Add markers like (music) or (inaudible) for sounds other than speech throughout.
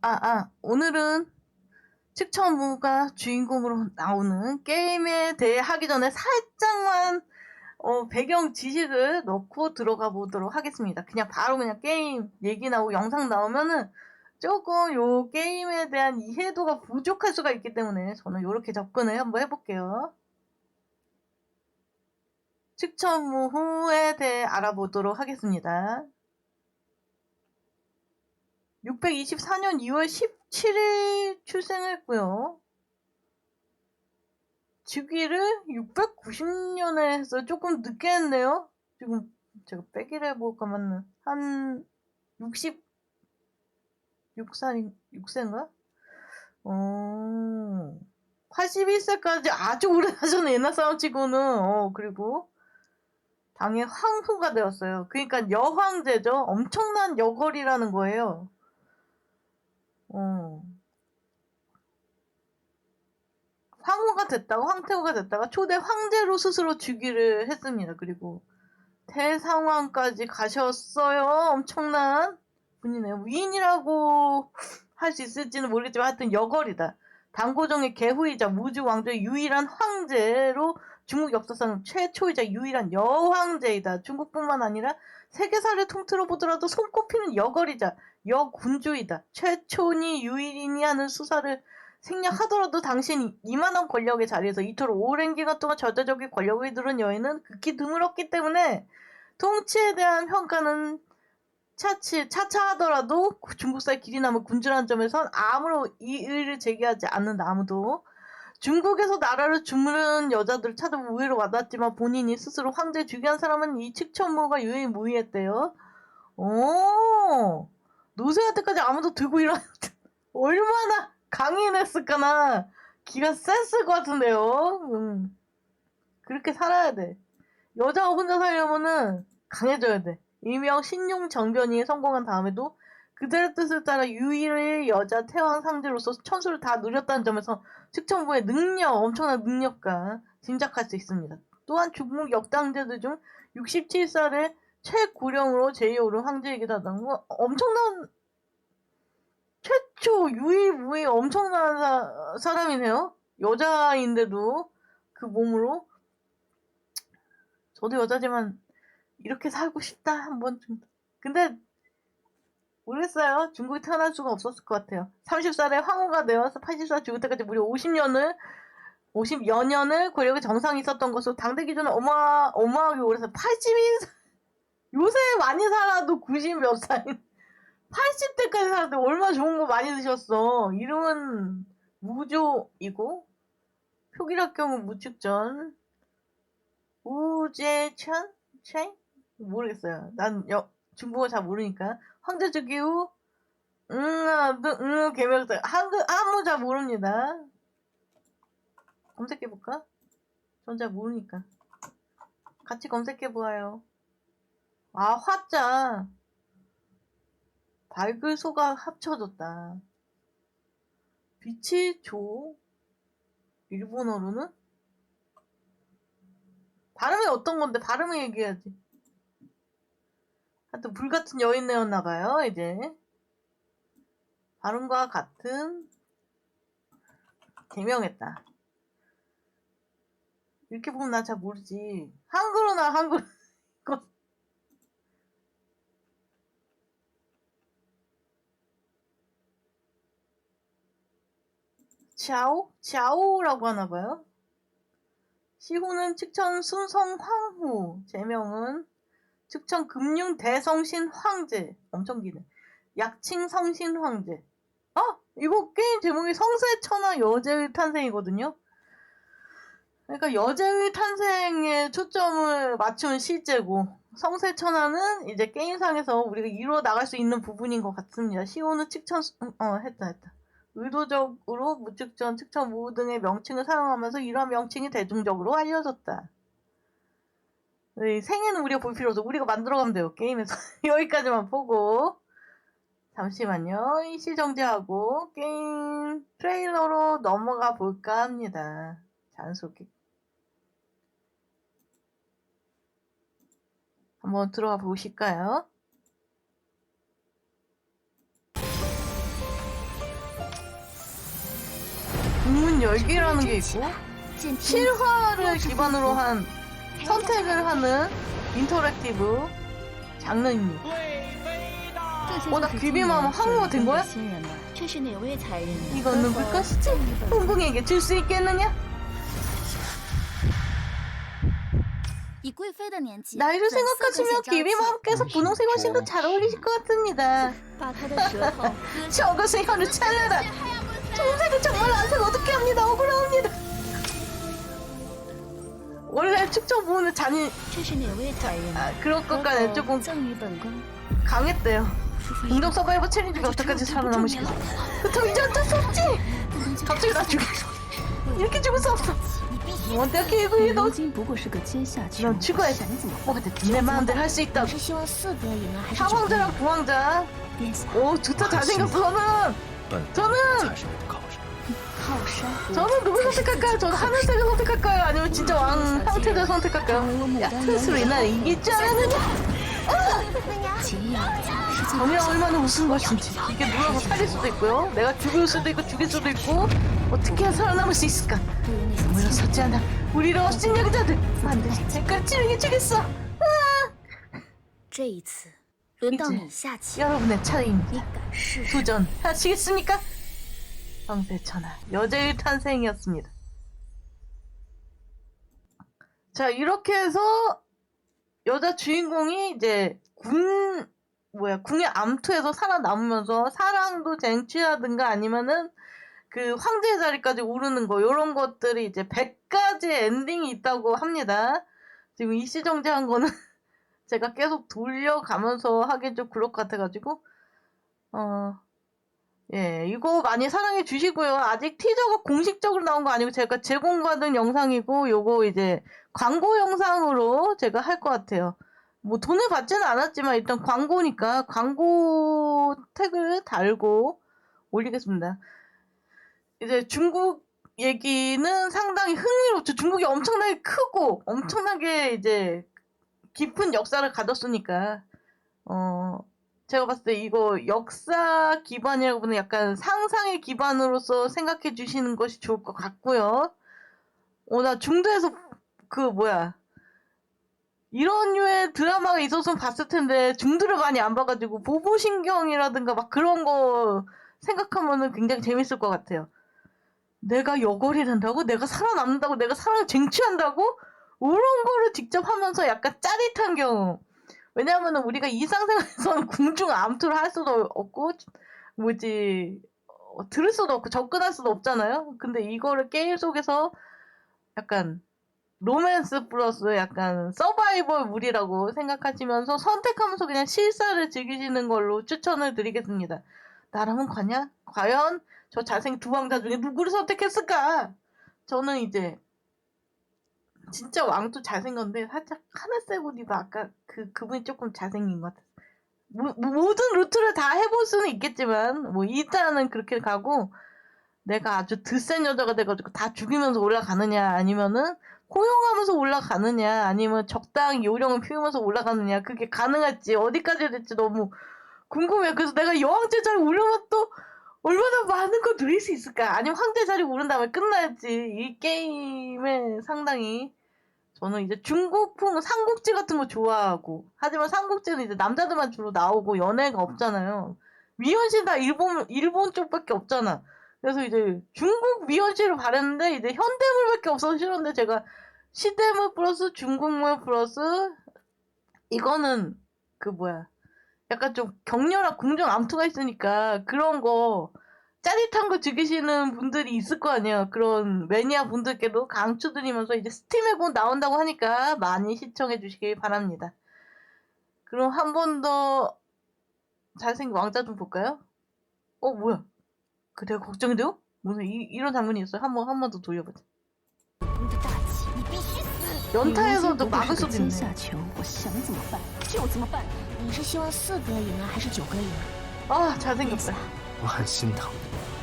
아, 아, 오늘은 측천무가 주인공으로 나오는 게임에 대해 하기 전에 살짝만 어, 배경 지식을 넣고 들어가 보도록 하겠습니다. 그냥 바로 그냥 게임 얘기 나오고 영상 나오면은 조금 요 게임에 대한 이해도가 부족할 수가 있기 때문에 저는 이렇게 접근을 한번 해볼게요. 측천무 후에 대해 알아보도록 하겠습니다. 624년 2월 17일 출생했고요. 즉위를 690년에 해서 조금 늦게 했네요. 지금 제가 빼기를 해볼까 맞는 한 60, 6살, 6세인가? 어, 81세까지 아주 오래 하셨네, 옛날 사람 치고는. 어, 그리고 당의 황후가 되었어요. 그러니까 여황제죠. 엄청난 여걸이라는 거예요. 어. 황후가 됐다가 황태후가 됐다가 초대 황제로 스스로 즉위를 했습니다. 그리고 대상황까지 가셨어요. 엄청난 분이네요. 위인이라고 할 수 있을지는 모르겠지만 하여튼 여걸이다. 당고종의 계후이자 무주 왕조의 유일한 황제로 중국 역사상 최초이자 유일한 여황제이다. 중국뿐만 아니라 세계사를 통틀어 보더라도 손꼽히는 여걸이자 여군주이다. 최초니 유일이니 하는 수사를 생략하더라도 당신이 이만한 권력의 자리에서 이토록 오랜 기간 동안 절대적인 권력을 이루는 여인은 극히 드물었기 때문에 통치에 대한 평가는 차치, 차차하더라도 중국사의 길이 남은 군주라는 점에선 아무런 이의를 제기하지 않는 아무도 중국에서 나라를 주무르는 여자들을 찾아보고 의외로 와닿았지만 본인이 스스로 황제 즉위한 사람은 이 측천무가 유일무이했대요. 오, 노쇠할 때까지 아무도 들고 일어났 (laughs) 얼마나 강인했을까나 기가 셌을 것 같은데요. 음. 그렇게 살아야 돼. 여자가 혼자 살려면은 강해져야 돼. 일명 신용 정변이 성공한 다음에도 그들의 뜻을 따라 유일의 여자 태왕 상제로서 천수를 다 누렸다는 점에서 측천부의 능력, 엄청난 능력과 짐작할 수 있습니다. 또한 중국 역당제들 중 67살의 최고령으로 제이오른 황제이기도 하다는 거 엄청난 최초 유일무이 엄청난 사, 사람이네요. 여자인데도 그 몸으로 저도 여자지만 이렇게 살고 싶다 한 번쯤. 근데 모르겠어요. 중국에 태어날 수가 없었을 것 같아요. 30살에 황후가 되어서 80살 죽을 때까지 무려 50년을 50여 년을 권력의 정상이 있었던 것으로 당대 기준은 어마 어마하게 오래 서 80인 요새 많이 살아도 90 몇 살인 80대까지 (laughs) 살았는데 얼마나 좋은 거 많이 드셨어. 이름은 무조이고 표기락 경우 무축전 우제천 chen 모르겠어요. 난 여, 중국어 잘 모르니까 황제 즉위 후 응, 응, 개명사 한글 아무 잘 모릅니다. 검색해 볼까? 전 잘 모르니까. 같이 검색해 보아요. 아 화자 밝을 소가 합쳐졌다. 빛이 조 일본어로는 발음이 어떤 건데 발음을 얘기해야지. 하여튼 불같은 여인네였나봐요 이제 발음과 같은 개명했다. 이렇게 보면 나 잘 모르지. 한글로나 한글 이거 샤오? 샤오라고 하나봐요. 시호는 측천 순성 황후, 제명은 측천 금융 대성신 황제, 엄청 기네. 약칭 성신 황제. 아, 이거 게임 제목이 성세천하 여제의 탄생이거든요. 그러니까 여제의 탄생에 초점을 맞춘 실제고 성세천하는 이제 게임상에서 우리가 이루어 나갈 수 있는 부분인 것 같습니다. 시호는 측천 어 했다 했다. 의도적으로 무측전, 측천, 무 등의 명칭을 사용하면서 이러한 명칭이 대중적으로 알려졌다. 네, 생애는 우리가 볼 필요 없어. 우리가 만들어가면 돼요. 게임에서. (laughs) 여기까지만 보고. 잠시만요. 일시 정지하고 게임 트레일러로 넘어가 볼까 합니다. 자연스럽게. 한번 들어가 보실까요? 열기라는 게 있고 실화를 기반으로 한 선택을 하는 인터랙티브 장르입니다. 어, 나 귀비맘 한국어 된 거야? 이거는 불가시지? 흥궁에게 줄 수 있겠느냐? 나이를 생각하시면 귀비맘께서 분홍색 옷이 더잘 어울리실 것 같습니다. 저것은 혀를 잘라라! 동생은 정말 안산 어떻게 합니다. 억울합니다. 원래 축적 부분은 잔인 최신의 외타인 아, 그런 것과는 조금 강했대요. 운동 서바이벌 챌린지가 어떻게까지 살아남으시고 그렇다고 이제 어쩔 수 없지. 갑자기 나 죽여. 이렇게 죽을 수 없어. 어떻게 이거 이거 넌 추구해서 뭐가 됐든 내 마음대로 할 수 있다고. 상황자랑 부황자. 오 좋다 잘생겼어 너는. 本 저는 才是你的靠山。靠山。 저는 누굴 선택할까요? 저는 하늘색을 선택할까요? 아니면 진짜 왕 황태자 선택할까요? 야 트스로 나 이길 줄 알았느냐? 解药是在 정이 얼마나 무슨 것인지 이게 눌러서 살릴 수도 있고요. 내가 죽일 수도 있고 죽일 수도 있고 어떻게 해야 살아남을 수 있을까? 不如那些 물러서지 않아. 우리를 어신 여자들 반드시 대가를 치르게 주겠어. 这一次 轮到你下棋， 여러분의 차례입니다. 你敢试试？ 도전하시겠습니까? 황새천하 여자의 탄생이었습니다. 자 이렇게 해서 여자 주인공이 이제 궁 뭐야 궁의 암투에서 살아남으면서 사랑도 쟁취하든가 아니면은 그 황제의 자리까지 오르는 거 이런 것들이 이제 100가지 엔딩이 있다고 합니다. 지금 일시정지한 거는 제가 계속 돌려가면서 하긴 좀 그럴 것 같아가지고 어, 예, 이거 많이 사랑해 주시고요. 아직 티저가 공식적으로 나온 거 아니고 제가 제공받은 영상이고, 요거 이제 광고 영상으로 제가 할 것 같아요. 뭐 돈을 받지는 않았지만 일단 광고니까 광고 태그를 달고 올리겠습니다. 이제 중국 얘기는 상당히 흥미롭죠. 중국이 엄청나게 크고 엄청나게 이제 깊은 역사를 가졌으니까 어 제가 봤을 때 이거 역사 기반이라고 보는 약간 상상의 기반으로서 생각해 주시는 것이 좋을 것 같고요. 어, 나 중도에서 그 뭐야. 이런 류의 드라마가 있었으면 봤을 텐데 중도를 많이 안 봐가지고 보보신경이라든가 막 그런 거 생각하면은 굉장히 재밌을 것 같아요. 내가 여걸이 된다고? 내가 살아남는다고? 내가 사랑을 쟁취한다고? 이런 거를 직접 하면서 약간 짜릿한 경우. 왜냐하면 우리가 일상생활에서는 (laughs) 궁중 암투를 할 수도 없고 뭐지 어, 들을 수도 없고 접근할 수도 없잖아요. 근데 이거를 게임 속에서 약간 로맨스 플러스 약간 서바이벌물이라고 생각하시면서 선택하면서 그냥 실사를 즐기시는 걸로 추천을 드리겠습니다. 나라면 과냐? 과연 저 잘생긴 두 왕자 중에 누구를 선택했을까? 저는 이제 진짜 왕도 잘생겼는데 살짝 하늘색옷이도 아까 그 그분이 조금 잘생긴 것 같아요. 모, 모든 루트를 다 해볼 수는 있겠지만 뭐 일단은 그렇게 가고 내가 아주 드센 여자가 돼가지고 다 죽이면서 올라가느냐 아니면은 호용하면서 올라가느냐 아니면 적당히 요령을 피우면서 올라가느냐 그게 가능할지 어디까지 될지 너무 궁금해요. 그래서 내가 여왕제 자리 오르면 또 얼마나 많은 걸 누릴 수 있을까? 아니면 황제 자리 오른 다음에 끝날지 이 게임에 상당히 저는 이제 중국풍 삼국지 같은 거 좋아하고 하지만 삼국지는 이제 남자들만 주로 나오고 연애가 없잖아요. 미연신 다 일본 일본 쪽밖에 없잖아. 그래서 이제 중국 미연시를 바랬는데 이제 현대물밖에 없어서 싫었는데 제가 시대물 플러스 중국물 플러스 이거는 그 뭐야 약간 좀 격렬한 궁정 암투가 있으니까 그런 거 짜릿한 거 즐기시는 분들이 있을 거 아니에요. 그런 매니아 분들께도 강추드리면서 이제 스팀에 곧 나온다고 하니까 많이 시청해 주시길 바랍니다. 그럼 한 번 더 잘생긴 왕자 좀 볼까요? 어 뭐야? 그래 걱정이 돼요? 무슨 이, 이런 장면이 있어요? 한 번 한 번 더 돌려보자. 연타에서도 막을 수도 있네. 아 잘생겼어요. 아, 很心疼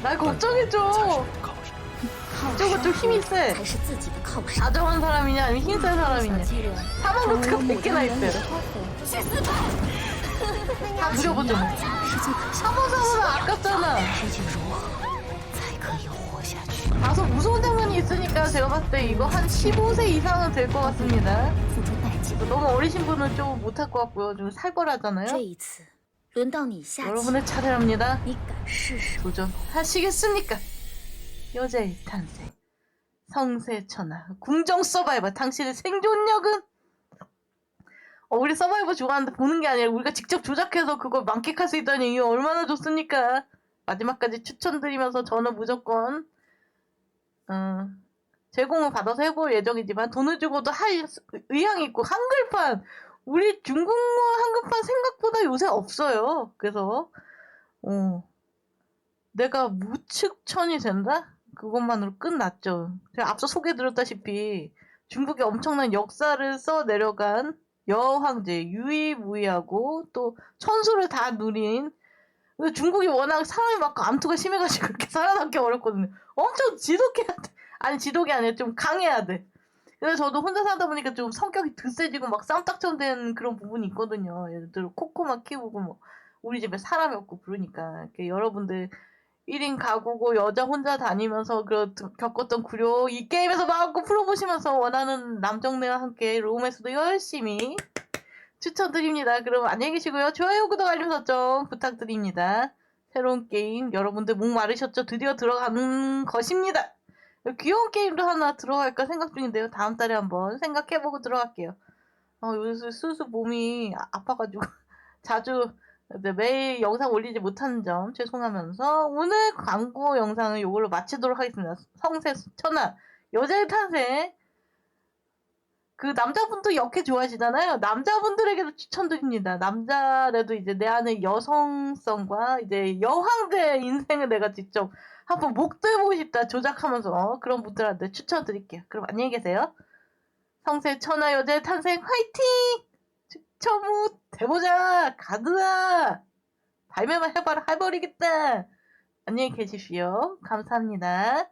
你， 날 才是 걱정해줘. 你的靠山。靠 저거 좀 힘이 세. 才是自己的靠山。 다정한 사람이냐 아니면 힘센 小 사람이냐. 伎俩， 사망루트가 100개나 있대. 去死吧！ 다 누려보죠 뭐. 世界可笑， 사모사모는 아깝잖아. 究竟如何才可以活下去？ 다 있으니까 제가 봤을 때 이거 한 15세 이상은 될 것 같습니다. 付出代价。 너무 어리신 분은 좀 못할 것 같고요. 좀 살벌하잖아요. 这一次 轮到你下棋， 여러분의 차례랍니다. 你敢试试？ 도전하시겠습니까? 여자의 탄생. 성세천하. 궁정 서바이벌. 당신의 생존력은? 어, 우리 서바이벌 좋아하는데 보는 게 아니라 우리가 직접 조작해서 그걸 만끽할 수 있다니 이거 얼마나 좋습니까? 마지막까지 추천드리면서 저는 무조건 어, 제공을 받아서 해볼 예정이지만 돈을 주고도 할 수- 의향이 있고 한글판 우리 중국어 한글판 생각보다 요새 없어요. 그래서 어, 내가 무측천이 된다? 그것만으로 끝났죠. 제가 앞서 소개드렸다시피 중국의 엄청난 역사를 써 내려간 여황제 유이무이하고 또 천수를 다 누린 중국이 워낙 사람이 많고 암투가 심해가지고 그렇게 살아남기 어렵거든요. 엄청 지독해야 돼. 아니 지독이 아니라 좀 강해야 돼. 그래서 저도 혼자 살다 보니까 좀 성격이 드세지고 막 쌈딱처럼 된 그런 부분이 있거든요. 예를 들어 코코만 키우고 뭐 우리 집에 사람이 없고 그러니까 여러분들 1인 가구고 여자 혼자 다니면서 그 겪었던 구려 이 게임에서 마음껏 풀어보시면서 원하는 남정네와 함께 롬에서도 열심히 추천드립니다. 그럼 안녕히 계시고요. 좋아요, 구독, 알림 설정 부탁드립니다. 새로운 게임 여러분들 목 마르셨죠? 드디어 들어가는 것입니다. 귀여운 게임도 하나 들어갈까 생각 중인데요. 다음 달에 한번 생각해보고 들어갈게요. 어, 요새 슬슬 몸이 아- 아파가지고 (laughs) 자주 네, 매일 영상 올리지 못하는 점 죄송하면서 오늘 광고 영상은 이걸로 마치도록 하겠습니다. 성세 천하 여자의 탄생 그 남자분도 역해 좋아하시잖아요. 남자분들에게도 추천드립니다. 남자라도 이제 내 안의 여성성과 이제 여황대 인생을 내가 직접 한번 목도 해보고 싶다. 조작하면서. 어, 그런 분들한테 추천드릴게요. 그럼 안녕히 계세요. 성세 천하 여자의 탄생 화이팅! 추천무 해보자 가드다 발매만 해봐라. 해버리겠다. 안녕히 계십시오. 감사합니다